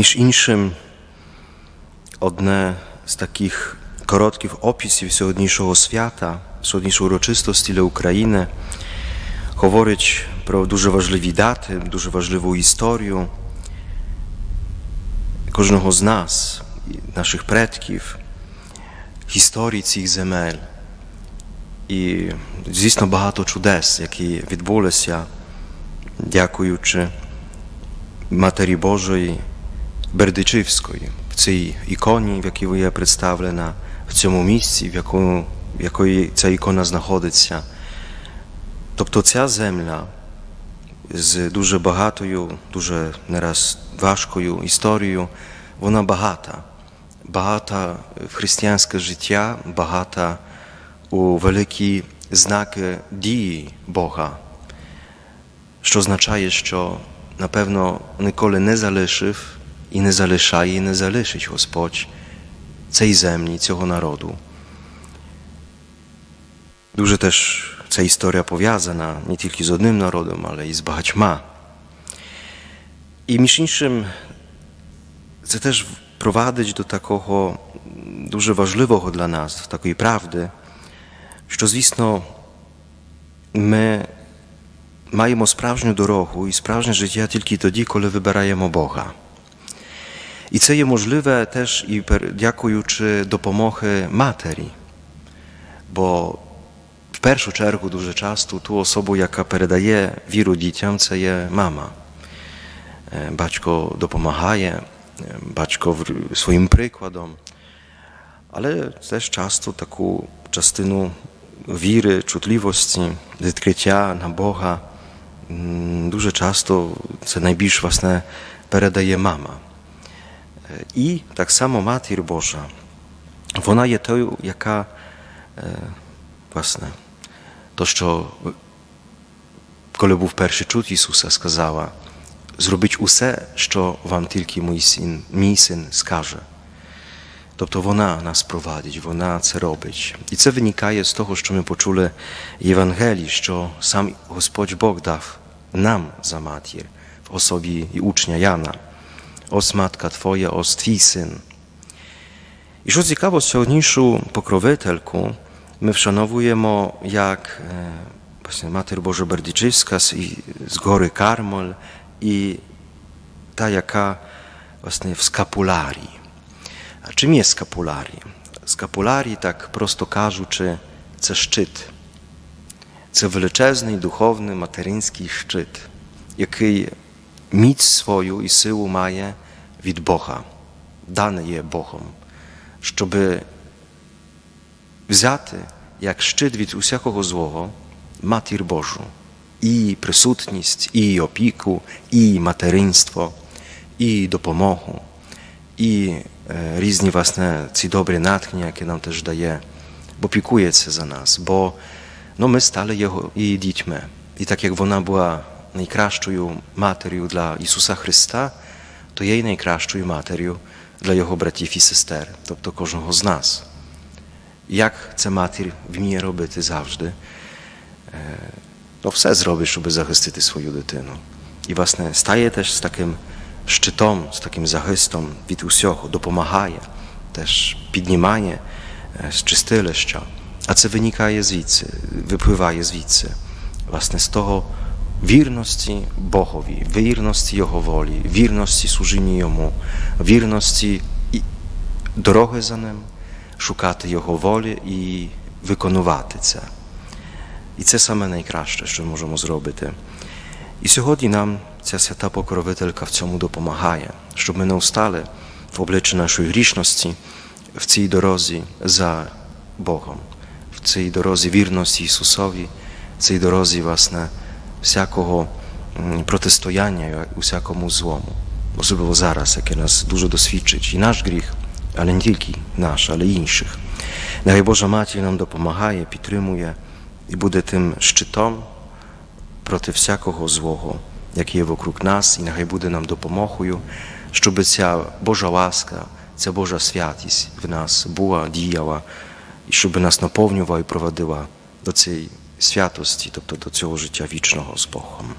Між іншим, одне з таких коротких описів сьогоднішнього свята, сьогоднішньої урочистості для України говорить про дуже важливі дати, дуже важливу історію кожного з нас, наших предків, історії цих земель. І, звісно, багато чудес, які відбулися, дякуючи Матері Божої Бердичівської, в цій іконі, в якій є представлена, в цьому місці, в якому, в якої ця ікона знаходиться. Тобто ця земля з дуже багатою, дуже не раз важкою історією, вона багата. Багата в християнське життя, багата у великі знаки дії Бога, що означає, що напевно ніколи не залишив і не залишає, і не залишить Господь цієї землі, цього народу. Дуже теж ця історія пов'язана не тільки з одним народом, але і з багатьма. І між іншим, це теж провадить до такого дуже важливого для нас, такої правди, що, звісно, ми маємо справжню дорогу і справжнє життя тільки тоді, коли вибираємо Бога. І це є можливе теж і дякуючи допомоги матері. Бо в першу чергу дуже часто ту особу, яка передає віру дітям, це є мама. Батько допомагає, батько своїм прикладом, але теж часто таку частину віри, чутливості, відкриття на Бога дуже часто це найбільш власне передає мама. І так само Матір Божа, вона є тою, яка власне, то, що коли був перший чуд Ісуса, сказала, зробіть усе, що вам тільки мій син, мій син скаже. Тобто вона нас провадить, вона це робить. І це виникає з того, що ми почули в Євангелії, що сам Господь Бог дав нам за матір в особі і учня Яна. Ось матка Твоя, ось твій син. І що цікаво, сьогоднішу покровительку ми вшановуємо як właśnie Матір Божа Бердичівська з, з гори Кармель і та, яка власне в скапуларі. А чим є скапуларі? Скапуларі, так просто кажучи, це щит. Це величезний духовний материнський щит, який міць свою і силу має від Бога, дане є Богом, щоб взяти як щит від усякого злого матір Божу, і присутність, і опіку, і материнство, і допомогу, і різні власне ці добрі натхнення, які нам теж дає, бо пікується за нас, бо ну, ми стали його і дітьми. І так як вона була найкращою матір'ю для Ісуса Христа, то є й найкращою матір'ю для Його братів і сестер, тобто кожного з нас. Як ця матір вміє робити завжди? Ну, все зробить, щоб захистити свою дитину. І, власне, стає теж з таким щитом, з таким захистом від усього, допомагає, теж піднімає з чистилища. А це виникає звідси, випливає звідси, власне, з того вірності Богові, вірності Його волі, вірності служіння Йому, вірності дороги за Ним, шукати Його волі і виконувати це. І це саме найкраще, що можемо зробити. І сьогодні нам ця свята покровителька в цьому допомагає, щоб ми не устали в обличчі нашої грішності в цій дорозі за Богом, в цій дорозі вірності Ісусові, в цій дорозі, власне, всякого протистояння усякому злому. Особливо зараз, яке нас дуже досвідчить, і наш гріх, але не тільки наш, але й інших. Нехай Божа Матір нам допомагає, підтримує і буде тим щитом проти всякого злого, яке є вокруг нас, і нехай буде нам допомогою, щоб ця Божа ласка, ця Божа святість в нас була, діяла, і щоб нас наповнювала і проводила до цієї святості, тобто до цього життя вічного з Богом.